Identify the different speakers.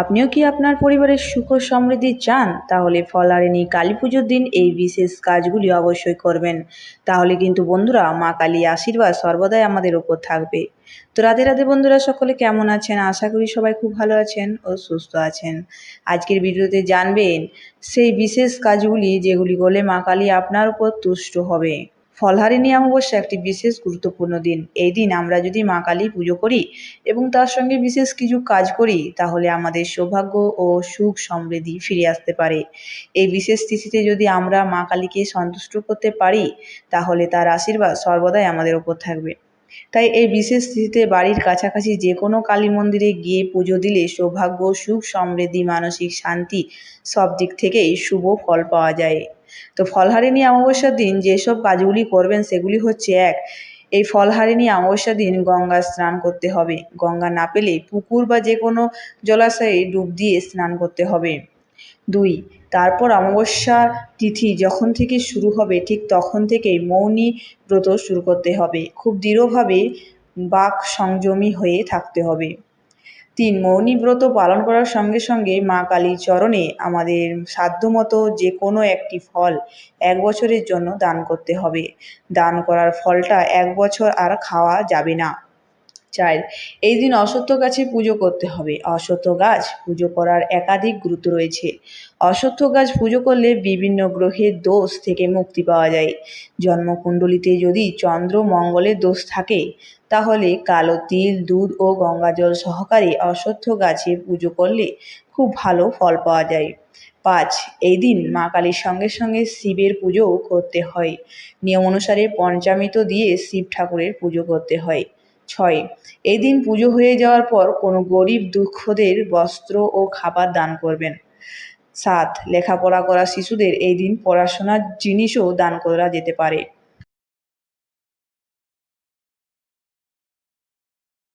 Speaker 1: আপনিও কি আপনার পরিবারের সুখ সমৃদ্ধি চান? তাহলে ফলারিনী কালী পুজোর দিন এই বিশেষ কাজগুলি অবশ্যই করবেন। তাহলে কিন্তু বন্ধুরা, মা কালী আশীর্বাদ সর্বদাই আমাদের ওপর থাকবে। তো রাধে রাধে বন্ধুরা, সকলে কেমন আছেন? আশা করি সবাই খুব ভালো আছেন ও সুস্থ আছেন। আজকের ভিডিওতে জানবেন, সেই বিশেষ কাজগুলি যেগুলি করলে মা কালী আপনার উপর তুষ্ট হবে। ফলহারিণী অমাবস্যা একটি বিশেষ গুরুত্বপূর্ণ দিন। এই দিন আমরা যদি মা কালী পুজো করি এবং তার সঙ্গে বিশেষ কিছু কাজ করি, তাহলে আমাদের সৌভাগ্য ও সুখ সমৃদ্ধি ফিরে আসতে পারে। এই বিশেষ তিথিতে যদি আমরা মা কালীকে সন্তুষ্ট করতে পারি, তাহলে তার আশীর্বাদ সর্বদাই আমাদের ওপর থাকবে। তাই এই বিশেষ তিথিতে বাড়ির কাছাকাছি যে কোনো কালী মন্দিরে গিয়ে পুজো দিলে সৌভাগ্য, সুখ, সমৃদ্ধি, মানসিক শান্তি সব দিক থেকেই শুভ ফল পাওয়া যায়। তো ফলহারিণী অমাবস্যার দিন যেসব কাজগুলি করবেন সেগুলি হচ্ছে এক, এই ফলহারিণী অমাবস্যার দিন গঙ্গা স্নান করতে হবে। গঙ্গা না পেলে পুকুর বা যে কোনো জলাশয়ে ডুব দিয়ে স্নান করতে হবে। দুই, তারপর অমাবস্যা তিথি যখন থেকে শুরু হবে, ঠিক তখন থেকেই মৌনী ব্রত শুরু করতে হবে। খুব দৃঢ়ভাবে বাক সংযমী হয়ে থাকতে হবে। তিন, মৌনী ব্রত পালন করার সঙ্গে সঙ্গে মা কালীর চরণে আমাদের সাধ্যমতো যে কোনো একটি ফল এক বছরের জন্য দান করতে হবে। দান করার ফলটা এক বছর আর খাওয়া যাবে না। চার এই দিন অশ্বত্থ গাছে পুজো করতে হবে। অশ্বত্থ গাছ পুজো করার একাধিক গুরুত্ব রয়েছে। অশ্বত্থ গাছ পুজো করলে বিভিন্ন গ্রহের দোষ থেকে মুক্তি পাওয়া যায়। জন্মকুণ্ডলিতে যদি চন্দ্র মঙ্গলের দোষ থাকে, তাহলে কালো তিল, দুধ ও গঙ্গাজল সহকারে অশ্বত্থ গাছে পুজো করলে খুব ভালো ফল পাওয়া যায়। পাঁচ, এই দিন মা কালীর সঙ্গে সঙ্গে শিবের পুজোও করতে হয়। নিয়ম অনুসারে পঞ্চামৃত দিয়ে শিব ঠাকুরের পুজো করতে হয়। ছয়। এই দিন পুজো হয়ে যাওয়ার পর কোনো গরিব দুঃখদের বস্ত্র ও খাবার দান করবেন। সাত, লেখাপড়া করা শিশুদের এই দিন পড়াশোনার জিনিসও দান করা যেতে পারে।